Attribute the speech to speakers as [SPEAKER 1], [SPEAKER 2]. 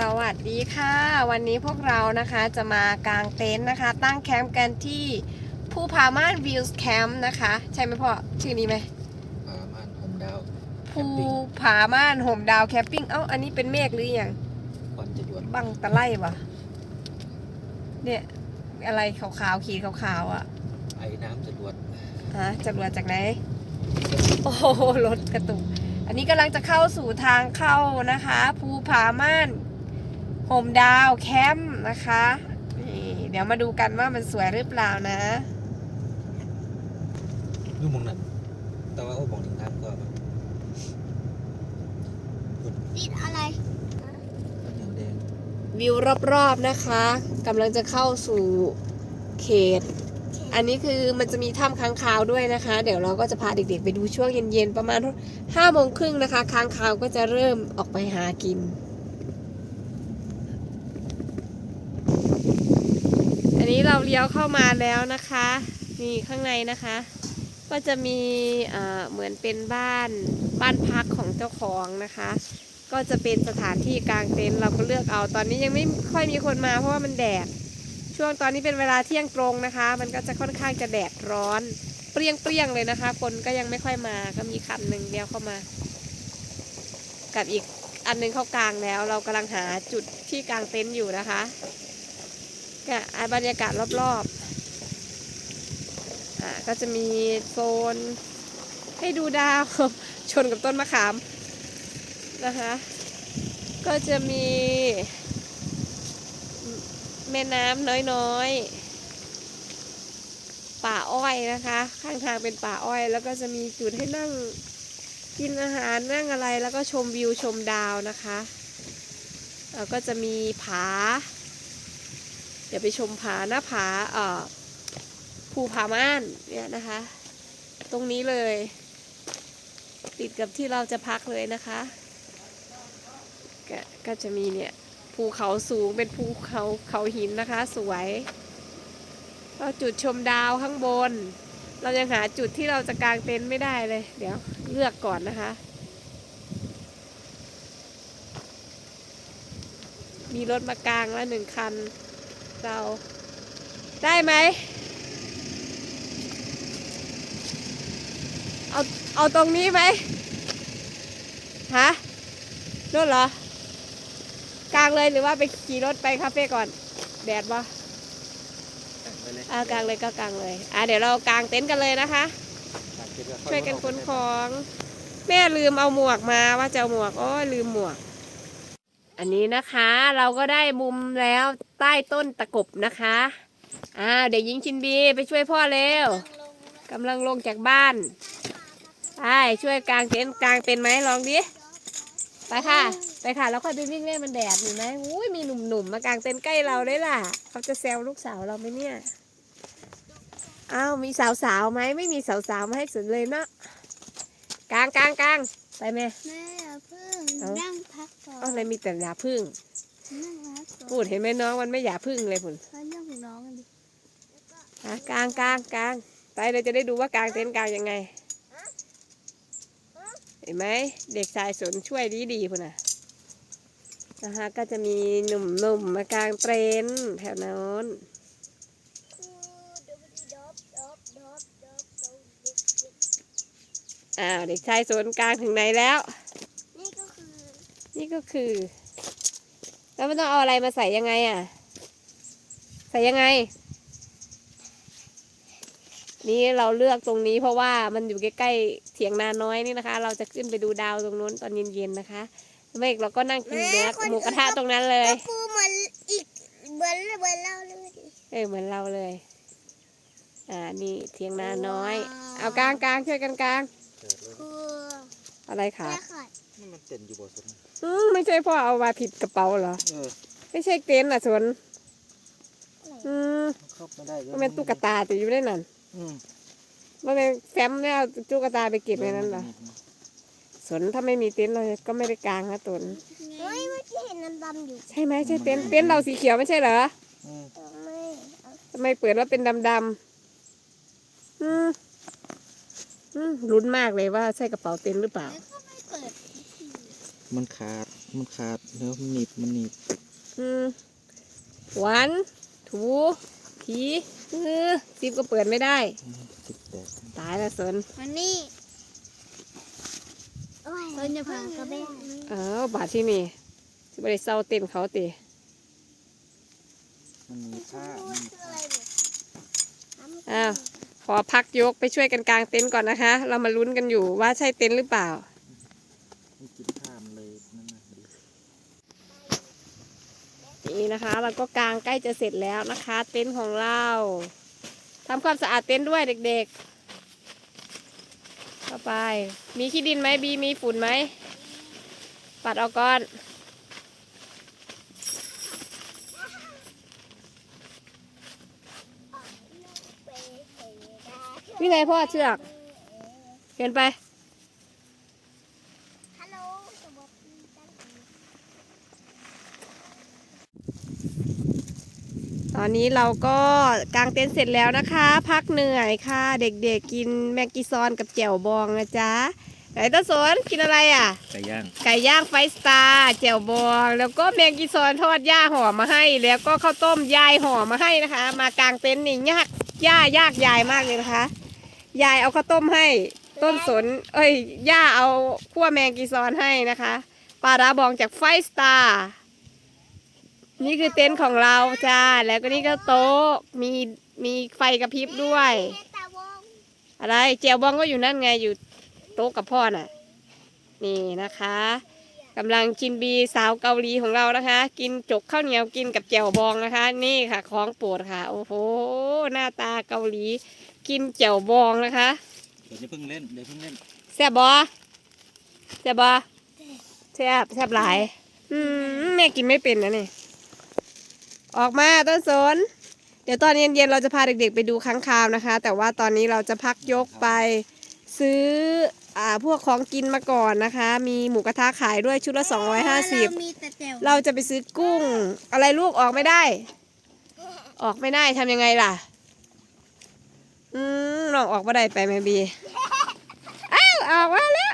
[SPEAKER 1] สวัสดีค่ะ วันนี้พวกเรานะคะจะมากางเต็นท์นะคะ ตั้งแคมป์กันที่ภูผาม่านวิวส์แคมป์นะคะ ใช่ไหมพ่อ ชื่อนี้ไหม
[SPEAKER 2] อ่าม่านโฮมดาว
[SPEAKER 1] ภูผาม่านโฮมดาวแคมปิ้งเอ้าอันนี้เป็นเมฆหรือยัง
[SPEAKER 2] ก่อนจะหยวน
[SPEAKER 1] บังตะไลวะเนี่ยอะไรขาวๆขีดขาวๆอะ
[SPEAKER 2] ไอ้น้ำจะหยวน
[SPEAKER 1] ฮะจรวดจากไหน โอ้โหรถกระตุก อันนี้กำลังจะเข้าสู่ทางเข้านะคะ ภูผาม่าน โฮมดาวแคมป์นะคะนี่เดี๋ยวมาดูกันว่ามันสวยหรือเปล่านะ
[SPEAKER 2] อยู่หมองนั้นแต่ว่าโอ้หมองนี้น้ำก็แบบ
[SPEAKER 3] ติดอะไร
[SPEAKER 2] มันอย่างแดง
[SPEAKER 1] วิวรอบๆนะคะกำลังจะเข้าสู่เขต อันนี้คือมันจะมีถ้ำค้างคาวด้วยนะคะ เดี๋ยวเราก็จะพาเด็กๆ ไปดูช่วงเย็นๆ ประมาณห้าโมงครึ่งนะคะ ค้างคาวก็จะเริ่มออกไปหากิน อันนี้เราเลี้ยวเข้ามาแล้วนะคะ นี่ข้างในนะคะ ก็จะมีเหมือนเป็นบ้านบ้านพักของเจ้าของนะคะ ก็จะเป็นสถานที่กลางเต็นท์เราก็เลือกเอาตอนนี้ยังไม่ค่อยมีคนมาเพราะว่ามันแดดช่วงตอนนี้เป็นเวลาเที่ยงตรงนะคะ มันก็จะค่อนข้างจะแดดร้อน เปรี้ยงเปรี้ยงๆเลยนะคะ คนก็ยังไม่ค่อยมาก็มีคันหนึ่งเดียวเข้ามา กับอีกอันหนึงเข้ากลางแล้ว เรากำลังหาจุดที่กลางเต็นท์อยู่นะคะ ก็อะบรรยากาศรอบๆอะก็จะมีโซนให้ดูดาว ชนกับต้นมะขามนะคะ ก็จะมีแม่น้ำน้อยๆ ป่าอ้อยนะคะ ข้างทางเป็นป่าอ้อย แล้วก็จะมีจุดให้นั่งกินอาหารนั่งอะไรแล้วก็ชมวิวชมดาวนะคะแล้วก็จะมีผา เดี๋ยวไปชมผาหน้าผาเอ่อภูผาม่านเนี่ยนะคะ ตรงนี้เลย ติดกับที่เราจะพักเลยนะคะก็ก็จะมีเนี่ยภูเขาสูงเป็นภูเขาเขาหินนะคะ สวยก็จุดชมดาวข้างบน เรายังหาจุดที่เราจะกางเต็นท์ไม่ได้เลย เดี๋ยวเลือกก่อนนะคะ มีรถมากางแล้วหนึ่งคัน เราได้ไหม เอาเอาตรงนี้ไหมฮะนู่นเหรอ กลางเลยหรือว่าไปขี่รถไปคาเฟ่ก่อน แดดบ่
[SPEAKER 2] แต่งไปเลย
[SPEAKER 1] อ่ากลางเลยก็กลางเลย อ่าเดี๋ยวเรากางเต็นท์กันเลยนะคะ
[SPEAKER 2] ต่างจุดก็เข้า
[SPEAKER 1] ช่วยกันขนของ แม่ลืมเอาหมวกมาว่าจะเอาหมวก โอ้ยลืมหมวก อันนี้นะคะเราก็ได้มุมแล้วใต้ต้นตะกบนะคะอ่าเด็กหญิงชินบีไปช่วยพ่อเร็วกำลังลงจากบ้านไปช่วยกางเต็นท์กางเป็นไหมลองดิไปค่ะ ไปค่ะแล้วค่อยไปวิ่งเล่นมันแดดเห็นไหมอุ้ยมีหนุ่มๆมากางเต็นท์ใกล้เราได้ล่ะ เขาจะแซวลูกสาวเราไหมเนี่ยอ้าวมีสาวๆไหมไม่มีสาวๆมาให้สุดเลยเนาะกางกางกางไปไหม
[SPEAKER 3] แม่อย่าเพิ่ง
[SPEAKER 1] เอ้า
[SPEAKER 3] นั่ง พักก่อน
[SPEAKER 1] เอาอะไรมีแต่หยาพึ่ง
[SPEAKER 3] นั่งพักก่อน
[SPEAKER 1] พูดเห็นไหมน้องมันไม่หยาพึ่งเลยพุ่น
[SPEAKER 3] เพราะเรื่องของน้องกันดิ
[SPEAKER 1] ฮะกลางกลางกลางไปเราจะได้ดูว่ากลางเต็นท์กลางยังไง เห็นไหมเด็กชายสนช่วยดีดีพุ่นน่ะนะคะก็จะมีหนุ่มๆมากลางเต็นท์แถวนั้นอ้าวเด็กชายสนกลางถึงไหนแล้ว
[SPEAKER 3] นี่ก็คือ
[SPEAKER 1] นี่ก็คือ แล้วมันต้องเอาอะไรมาใส่ยังไงอะ ใส่ยังไง นี่เราเลือกตรงนี้เพราะว่ามันอยู่ใกล้ๆเถียงนาน้อยนี่นะคะ เราจะขึ้นไปดูดาวตรงนู้นตอนเย็นๆนะคะเมฆเราก็นั่งกินเนื้อหมูกระทะตรงนั้นเลย
[SPEAKER 3] ก็คือเหมือนอีกเหมือนเหมือนเราเลยดิ
[SPEAKER 1] เออเหมือนเราเลย อ่านี่เถียงนาน้อย เอากลางกลางช่วยกันกลาง
[SPEAKER 2] เกิดเลย
[SPEAKER 3] คือ
[SPEAKER 1] อะไรขา
[SPEAKER 3] แม่
[SPEAKER 1] ด
[SPEAKER 3] ขาด
[SPEAKER 2] นี่มันเต็นอยู่บ่สน
[SPEAKER 1] อืมไม่ใช่พ่อเอามาผิดกระเป๋าเหรอ
[SPEAKER 2] เออ
[SPEAKER 1] ไม่ใช่เต็นท์อะสนอืม
[SPEAKER 2] มันเข้ามาได้
[SPEAKER 1] มันเป็นตุ๊กตาแต่อยู่ในนั้น
[SPEAKER 2] อืม
[SPEAKER 1] มันเป็นแฟ้มเนี่ยเอาตุ๊กตาไปเก็บในนั้นเหรอสนถ้าไม่มีเต็นท์เราก็ไม่ได้กลางนะตน
[SPEAKER 3] เฮ้ยเมื่อกี้เห็นน้ำดำอยู่
[SPEAKER 1] ใช่ไหมใช่เต็นท์เต็นท์เราสีเขียวไม่ใช่เหรอ
[SPEAKER 2] อืม
[SPEAKER 3] ไม่
[SPEAKER 1] ทำไมเปิดว่าเป็นดำดำๆอืมอืมลุ้นมากเลยว่าใช่กระเป๋าเต็นท์หรือเปล่า
[SPEAKER 3] แล้วก็ไม่เปิด
[SPEAKER 2] มันขาด มันขาดแล้วมันหนีบ มันหนีบ
[SPEAKER 1] อืมหวานถูผีเออซิบก็เปิดไม่ได้
[SPEAKER 2] อืมติดแตก
[SPEAKER 1] ตายแล้วสน
[SPEAKER 3] มันนี่เพิ่นจะพังกระเบ้ง
[SPEAKER 1] เออบาดที่นี่สิบได้เศร้าเต้นเขาตี
[SPEAKER 2] มันมีผ้ามันมีผ้า
[SPEAKER 1] อ้าวขอพักยกไปช่วยกันกางเต็นท์ก่อนนะคะ เรามาลุ้นกันอยู่ว่าใช่เต็นท์หรือเปล่า
[SPEAKER 2] มันกินผ้ามันเลยนั่นน่ะดิ
[SPEAKER 1] นี่นะคะเราก็กางใกล้จะเสร็จแล้วนะคะ เต็นท์ของเราทำความสะอาดเต็นท์ด้วยเด็กๆเข้าไป มีขี้ดินไหมบีมีฝุ่นไหม ปัดออกก่อนนี่ไงพ่อเชือก เห็นไป
[SPEAKER 3] ฮัลโหลสวัสดีจ้า
[SPEAKER 1] ต อนนี้เราก็กางเต็นท์เสร็จแล้วนะคะ พักเหนื่อยค่ะ เด็กๆกินแมกกีซอนกับแจ่วบองนะจ๊ะไหนต้นสนกินอะไรอะ
[SPEAKER 2] ไก่ย่าง
[SPEAKER 1] ไก่ย่างไฟสตาร์แจ่วบอง แล้วก็แมงกีซอนทอดย่าห่อมาให้ แล้วก็ข้าวต้มยายห่อมาให้นะคะ มากางเต็นท์นี่ยากย่ายากยายมากเลยนะคะ ยายเอาข้าวต้มให้ ต้นสน เอ้ยย่าเอาขั้วแมงกีซอนให้นะคะปลาร้าบองจากไฟสตาร์ นี่คือเต็นท์ของเราจ้า แล้วก็นี่ก็โต๊ะ มีมีไฟกระพริบด้วย
[SPEAKER 3] ตาวง
[SPEAKER 1] อะไรเจียวบองก็อยู่นั่นไงอยู่โต๊ะกับพ่อน่ะ นี่นะคะกำลังกินบีสาวเกาหลีของเรานะคะ กินจกข้าวเหนียวกินกับเจียวบองนะคะ นี่ค่ะของโปรดค่ะ โอ้โหหน้าตาเกาหลี กินเจียวบองนะคะ
[SPEAKER 2] เดี๋ยวจะเพิ่งเล่นเดี๋ยวเพิ่งเล่น
[SPEAKER 1] แซ่บบอแซ่บบอแซ่บแซ่บหลาย อืมแม่กินไม่เป็นนะนี่ ออกมาต้นสน เดี๋ยวตอนเย็นๆเราจะพาเด็กๆไปดูค้างคาวนะคะ แต่ว่าตอนนี้เราจะพักยกไปซื้ออ่าพวกของกินมาก่อนนะคะ มีหมูกระทะขายด้วยชุดละ
[SPEAKER 3] เรา
[SPEAKER 1] 250
[SPEAKER 3] มีแต่แจ่ว
[SPEAKER 1] เราจะไปซื้อกุ้ง อะไรลูกออกไม่ได้ ออกไม่ได้ทำยังไงล่ะ อืมน้องออกมาได้ไปไหมบี อ้าวออกมา